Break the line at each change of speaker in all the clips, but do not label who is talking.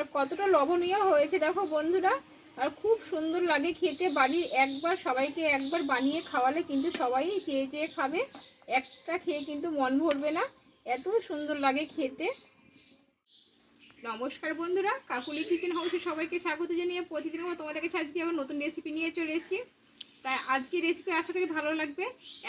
আর কতটা লবণীয় হয়েছে দেখো বন্ধুরা। আর খুব সুন্দর লাগে খেতে। বাড়ির একবার সবাইকে একবার বানিয়ে খাওয়ালে কিন্তু সবাই চেয়ে চেয়ে খাবে। একটা খেয়ে কিন্তু মন ভরবে না। এত সুন্দর লাগে খেতে। নমস্কার বন্ধুরা। কাকুলি কিচেন হাউসে সবাইকে স্বাগত জানিয়ে প্রতিদিন তোমাদের কাছে আজকে আবার নতুন রেসিপি নিয়ে চলে এসেছি। তাই আজকে রেসিপি আশা করি ভালো লাগবে।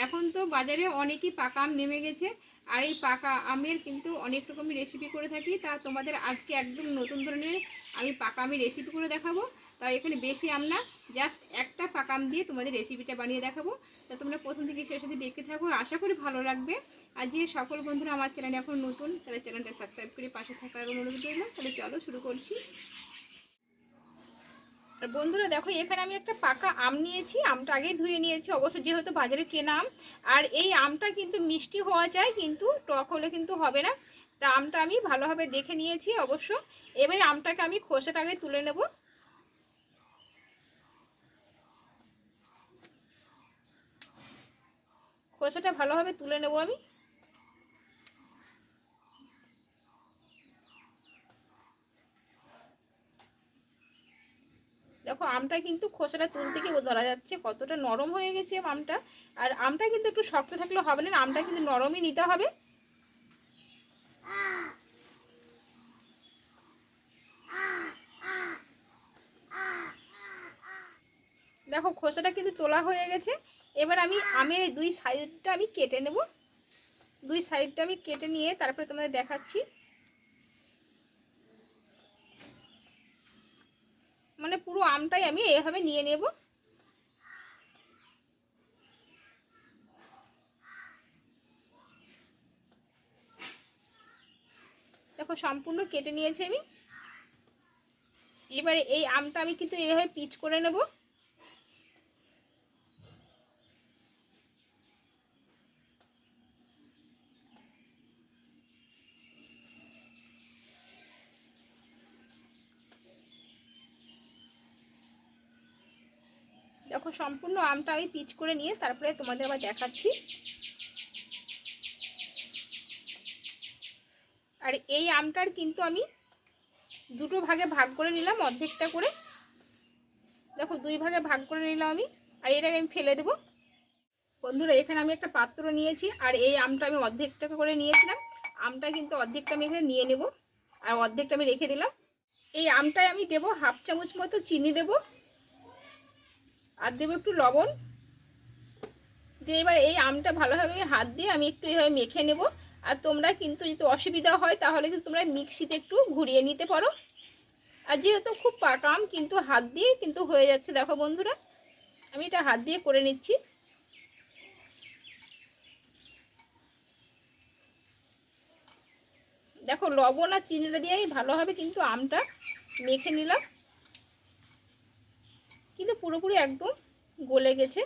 এখন তো বাজারে অনেকই পাকা আম নেমে গেছে, আর এই পাকা আমের কিন্তু অনেক রকমের রেসিপি করে থাকি। তা তোমাদের আজকে একদম নতুন ধরনের আমি পাকা আমের রেসিপি করে দেখাবো। তাই এখানে বেশি আম না জাস্ট একটা পাকা আম দিয়ে তোমাদের রেসিপিটা বানিয়ে দেখাবো। তা তোমরা প্রথম থেকে শেষ সাথে দেখতে থাকো, আশা করি ভালো লাগবে। আর যে সকল বন্ধুরা আমার চ্যানেলে এখন নতুন, তারা চ্যানেলটা সাবস্ক্রাইব করে পাশে থাকার অনুরোধ রইল। তাহলে চলো শুরু করছি। আর বন্ধুরা দেখো, এখানে আমি একটা পাকা আম নিয়েছি, আমটা আগে ধুয়ে নিয়েছি, অবশ্য যেহেতু বাজারে কেনা আম। আর এই আমটা কিন্তু মিষ্টি হওয়া যায়, কিন্তু টক হলে কিন্তু হবে না। তা আমটা আমি ভালোভাবে দেখে নিয়েছি অবশ্য। এবারে আমটাকে আমি খোসাটা আগে তুলে নেব। খোসাটা ভালোভাবে তুলে নেব আমি দেখো আমটা কিন্তু খোসাটা তুলতে গিয়ে ধরা যাচ্ছে, কতটা নরম হয়ে গেছে আমটা। আর আমটা কিন্তু একটু শক্ত থাকলে হবে না আমটা কিন্তু নরমই নিতে হবে। দেখো, খোসাটা কিন্তু তোলা হয়ে গেছে। এবার আমি আমের দুই সাইডটা আমি কেটে নেব। দুই সাইডটা আমি কেটে নিয়ে তারপরে তোমাদের দেখাচ্ছি। মানে পুরো আমটাই আমি এভাবে নিয়ে নেব। দেখো, সম্পূর্ণ কেটে নিয়েছি আমি। এবারে এই আমটা আমি কিন্তু এইভাবে পিচ করে নেব। দেখো সম্পূর্ণ আমটা আমি পিচ করে নিয়ে তারপরে তোমাদের আবার দেখাচ্ছি। আর এই আমটার কিন্তু আমি দুটো ভাগে ভাগ করে নিলাম অর্ধেকটা করে। দেখো, দুই ভাগে ভাগ করে নিলাম আমি, আর এটাকে আমি ফেলে দেবো। বন্ধুরা, এখানে আমি একটা পাত্র নিয়েছি, আর এই আমটা আমি অর্ধেকটা করে নিয়েছিলাম। আমটা কিন্তু অর্ধেকটা আমি এখানে নিয়ে নেব, আর অর্ধেকটা আমি রেখে দিলাম। এই আমটায় আমি দেবো হাফ চামচ মতো চিনি দেবো। আর দেবো একটু লবণ। দিয়ে এবার এই আমটা ভালোভাবে হাত দিয়ে আমি একটু এইভাবে মেখে নেব। আর তোমরা কিন্তু যদি অসুবিধা হয়, তাহলে কিন্তু তোমরা মিক্সিতে একটু ঘুরিয়ে নিতে পারো। আর যেহেতু খুব পাকা আম, কিন্তু হাত দিয়ে কিন্তু হয়ে যাচ্ছে। দেখো বন্ধুরা, আমি এটা হাত দিয়ে করে নিচ্ছি। দেখো লবণ আর চিনিটা দিয়ে আমি ভালোভাবে কিন্তু আমটা মেখে নিলাম। কিন্তু পুরোপুরি একদম গলে গেছে।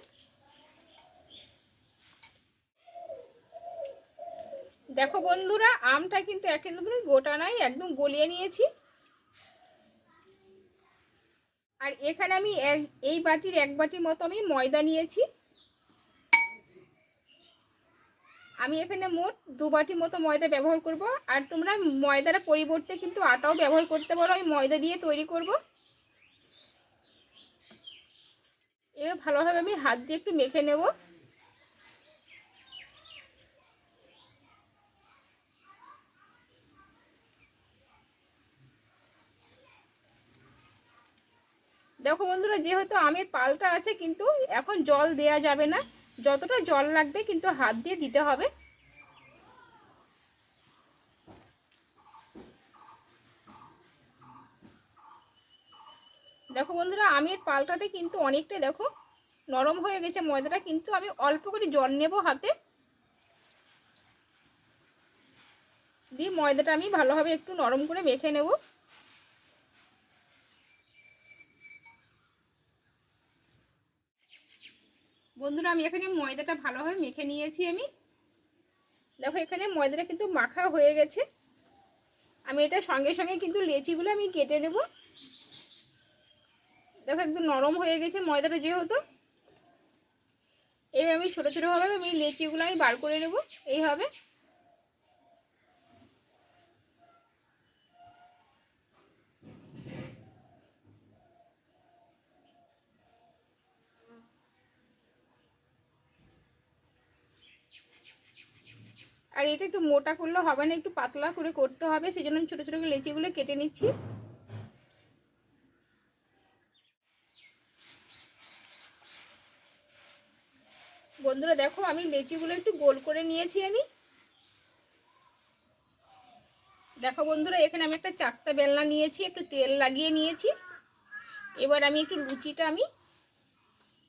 দেখো বন্ধুরা, আমটা কিন্তু একেবারে গোটা নাই, একদম গলিয়ে নিয়েছি। আর এখানে আমি এই বাটির এক বাটির মতো আমি ময়দা নিয়েছি। আমি এখানে মোট দু বাটি মতো ময়দা ব্যবহার করব। আর তোমরা ময়দার পরিবর্তে কিন্তু আটাও ব্যবহার করতে পারো। আমি ময়দা দিয়ে তৈরি করব। এবার ভালোভাবে আমি হাত দিয়ে একটু মেখে নেব। দেখো বন্ধুরা, যেহেতু আমের পালটা আছে, কিন্তু এখন জল দেয়া যাবে না। যতটা জল লাগবে কিন্তু হাত দিয়ে দিতে হবে। দেখো বন্ধুরা, আমের পালটাতে কিন্তু অনেকটাই দেখো নরম হয়ে গেছে ময়দাটা, কিন্তু আমি অল্প করে জল নেব হাতে। দিয়ে ময়দাটা আমি ভালোভাবে একটু নরম করে মেখে নেব। বন্ধুরা, আমি এখানে ময়দাটা ভালোভাবে মেখে নিয়েছি আমি। দেখো, এখানে ময়দাটা কিন্তু মাখা হয়ে গেছে। আমি এটা সঙ্গে সঙ্গে কিন্তু লেচিগুলো আমি কেটে নেব। দেখো একদম নরম হয়ে গেছে ময়দাটা যেহেতু। এইভাবে আমি ছোটো ভাবে আমি লেচিগুলো আমি বার করে নেব। এইভাবে আর এটা একটু মোটা করলে হবে না, একটু পাতলা করে করতে হবে সেই জন্য আমি ছোটো ছোটো লেচিগুলো কেটে নিচ্ছি। বন্ধুরা দেখো, আমি লেচিগুলো একটু গোল করে নিয়েছি আমি। দেখো বন্ধুরা, এখানে আমি একটা চারটা বেলনা নিয়েছি, একটু তেল লাগিয়ে নিয়েছি। এবার আমি একটু লুচিটা আমি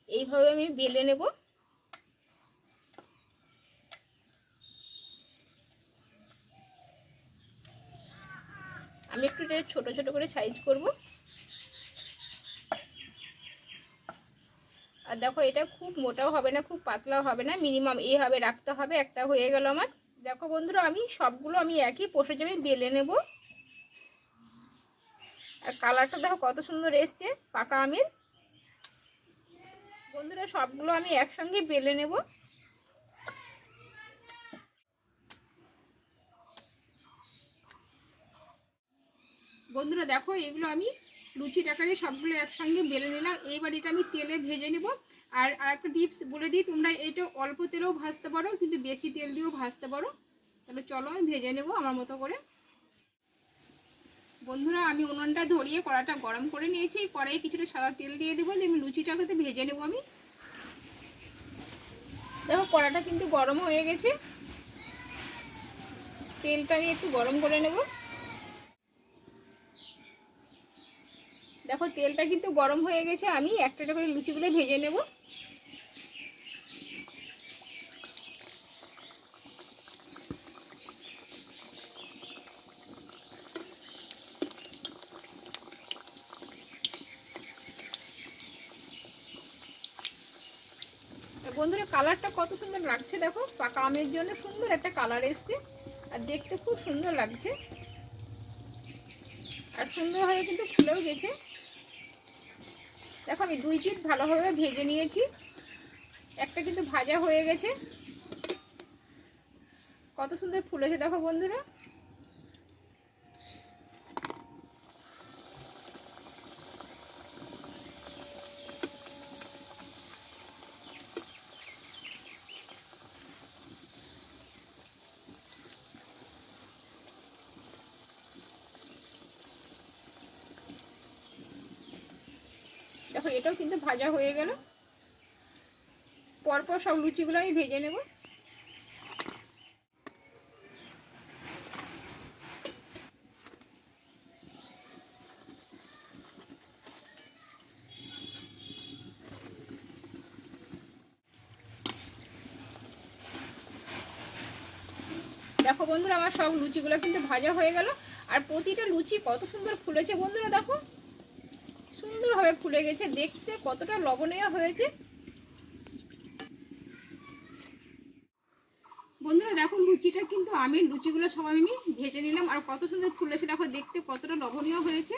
এইভাবে আমি বেলে নেব। আমি একটু ছোট ছোট করে সাইজ করব। আর দেখো, এটা খুব মোটাও হবে না, খুব পাতলাও হবে না মিনিমাম এইভাবে রাখতে হবে, একটা হয়ে গেল আমার। দেখো বন্ধুরা, আমি সবগুলো আমি একই পোষে আমি বেলে নেব। আর কালারটা দেখো কত সুন্দর এসছে, পাকা আমের। বন্ধুরা, সবগুলো আমি একসঙ্গে বেলে নেব। বন্ধুরা, দেখো, এগুলো আমি লুচি, টাকারে সবগুলো একসঙ্গে বেলে নিলাম। এইবার এটা আমি তেলে ভেজে নেব। আর আরেকটা টিপস বলে দিই, তোমরা এটা অল্প তেলেও ভাজতে পারো, কিন্তু বেশি তেল দিয়েও ভাজতে পারো। তাহলে চলো আমি ভেজে নেব আমার মতো করে। বন্ধুরা, আমি উনুনটা ধরিয়ে কড়াটা গরম করে নিয়েছি। কড়াই কিছুটা সাদা তেল দিয়ে দেবো, দিয়ে আমি লুচিটাকে ভেজে নেব আমি। দেখো, কড়াটা কিন্তু গরম হয়ে গেছে। তেলটা আমি একটু গরম করে নেব। দেখো, তেলটা কিন্তু গরম হয়ে গেছে, আমি একটা করে লুচিগুলো ভেজে নেব। বন্ধুরা, কালারটা কত সুন্দর লাগছে দেখো, পাকা আমের জন্য সুন্দর একটা কালার এসছে, আর দেখতে খুব সুন্দর লাগছে। আর সুন্দরভাবে কিন্তু ফুলেও গেছে। দেখো, আমি দুই পিঠ ভালোভাবে ভেজে নিয়েছি। একটা কিন্তু ভাজা হয়ে গেছে। কত সুন্দর ফুলেছে, দেখো বন্ধুরা। দেখো এটাও কিন্তু ভাজা হয়ে গেল। পরপর সব লুচিগুলো আমি ভেজে নেব। দেখো বন্ধুরা, আমার সব লুচিগুলো কিন্তু ভাজা হয়ে গেল। আর প্রতিটা লুচি কত সুন্দর ফুলেছে বন্ধুরা, দেখো। সুন্দরভাবে ফুলে গেছে। দেখতে কতটা লবণীয় হয়েছে। বন্ধুরা, দেখো লুচিটা কিন্তু আমি, লুচিগুলো সব আমি ভেজে নিলাম। আর কত সুন্দর ফুলেছে, দেখো দেখতে কতটা লবণীয় হয়েছে।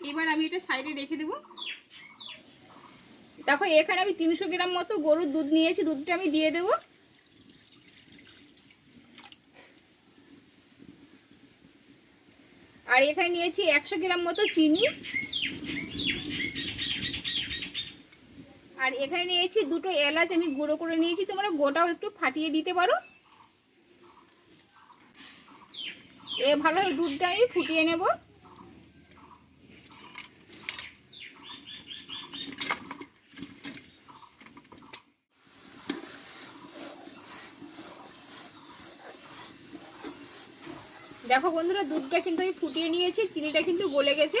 এবার আমি এটা সাইডে রেখে দেব। দেখো, এখানে আমি তিনশো গ্রাম মতো গরুর দুধ নিয়েছি। দুধটা আমি দিয়ে দেবো। আর এখানে নিয়েছি একশো গ্রাম মতো চিনি। আর এখানে নিয়েছি দুটো এলাচ আমি গুঁড়ো করে নিয়েছি। তোমরা গোটাও একটু ফাটিয়ে দিতে পারো। এ ভালো দুধটা আমি ফুটিয়ে নেব। দেখো বন্ধুরা, দুধটা কিন্তু আমি ফুটিয়ে নিয়েছি, চিনিটা কিন্তু গলে গেছে।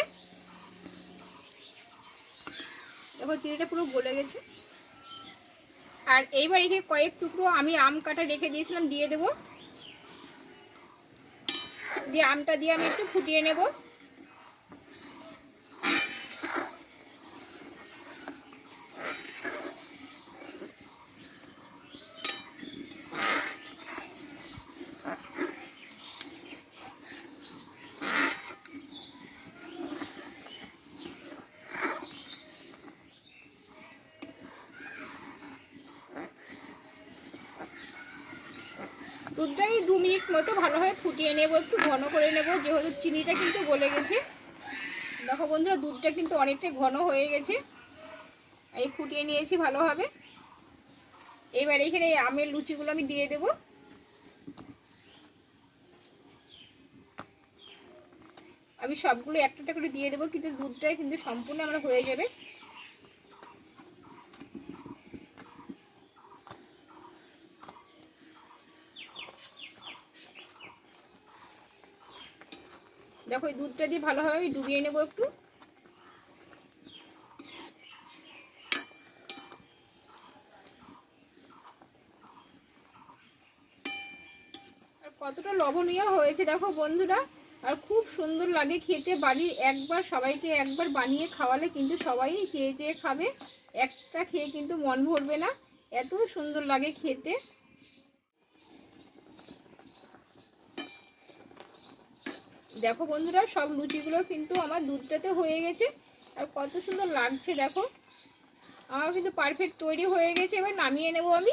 দেখো, চিনিটা পুরো গলে গেছে। আর এইবার এখানে কয়েক টুকরো আমি আম কাটা রেখে দিয়েছিলাম, দিয়ে দেবো। দিয়ে আমটা দিয়ে আমি একটু ফুটিয়ে নেব। দুধটা এই দু মিনিট মতো ভালোভাবে ফুটিয়ে নেব, একটু ঘন করে নেব, যেহেতু চিনিটা কিন্তু গলে গেছে। দেখো বন্ধুরা, দুধটা কিন্তু অনেকটাই ঘন হয়ে গেছে। এই ফুটিয়ে নিয়েছি ভালোভাবে। এবার এখানে আমের লুচিগুলো আমি দিয়ে দেব। আমি সবগুলো একটা করে দিয়ে দেবো, কিন্তু দুধটা কিন্তু সম্পূর্ণ আমরা হয়ে যাবে। দেখো দুধটা দিয়ে ভালোভাবে আমি ডুবিয়ে নেব একটু। আর কতটা লবণীয় হয়েছে দেখো বন্ধুরা। আর খুব সুন্দর লাগে খেতে, বাড়ির একবার সবাইকে একবার বানিয়ে খাওয়ালে কিন্তু সবাই চেয়ে চেয়ে খাবে। একটা খেয়ে কিন্তু মন ভরবে না। এত সুন্দর লাগে খেতে। দেখো বন্ধুরা, সব লুচিগুলো কিন্তু আমার দুধটাতে হয়ে গেছে। আর কত সুন্দর লাগছে, দেখো। আমার কিন্তু পারফেক্ট তৈরি হয়ে গেছে, এবার নামিয়ে নেব আমি।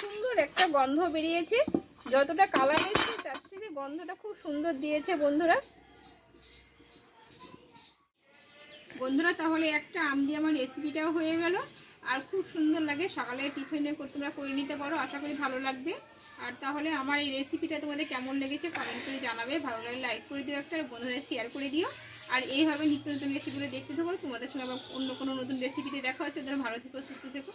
সুন্দর একটা গন্ধ বেরিয়েছে। যতটা কালার এসেছে, তার থেকে গন্ধটা খুব সুন্দর দিয়েছে বন্ধুরা। বন্ধুরা, তাহলে একটা আম দিয়ে আমার রেসিপিটাও হয়ে গেল। আর খুব সুন্দর লাগে। সকালে টিফিনে তোমরা করে নিতে পারো, আশা করি ভালো লাগবে। আর তাহলে আমার এই রেসিপিটা তোমাদের কেমন লেগেছে কমেন্ট করে জানাবে। ভালো লাগে লাইক করে দিও একটা, আর বন্ধুদের শেয়ার করে দিও। আর এইভাবে নিত্য নতুন রেসিপিগুলো দেখতে থাকো। তোমাদের সঙ্গে আবার অন্য কোনো নতুন রেসিপিতে দেখা হচ্ছে। তোমরা ভালো থেকো, সুস্থ থেকো।